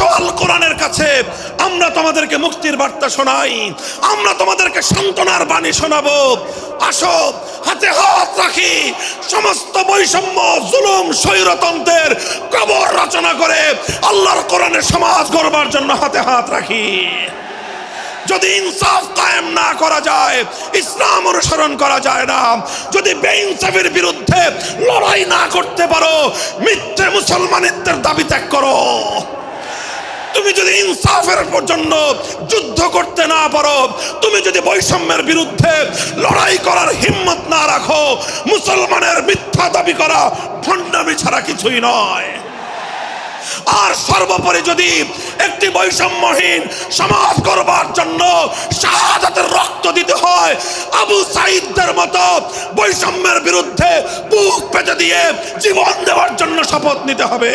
আসো আল কোরআনের কাছে, আমরা তোমাদেরকে মুক্তির বার্তা শোনাই, আমরা তোমাদেরকে সান্ত্বনার বাণী শোনাবো। আসো, হাতে হাত রাখি, সমস্ত বৈষম্য, জুলুম, স্বৈরতন্ত্রের কবর রচনা করে আল্লাহর কোরআনের সমাজ গড়বার জন্য হাতে হাত রাখি। যদি ইনসাফ কায়েম না করা যায়, ইসলাম অনুসরণ করা যায় না, যদি বেইনসাফের বিরুদ্ধে লড়াই না করতে পারো, মিথ্যে মুসলমানিত্বের দাবি ত্যাগ করো। তুমি যদি ইনসাফের জন্য যুদ্ধ করতে না পারো, তুমি যদি বৈষম্যের বিরুদ্ধে লড়াই করার হিম্মত না রাখো, মুসলমানের মিথ্যা দাবি করা ভণ্ডামি ছাড়া কিছুই নয়। আর সর্বোপরি যদি একটি বৈষম্যহীন সমাজ করবার জন্য শাহাদাতের রক্ত দিতে হয়, আবু সাইদদের মতো বৈষম্যের বিরুদ্ধে বুক পেতে দিয়ে জীবন দেওয়ার জন্য শপথ নিতে হবে।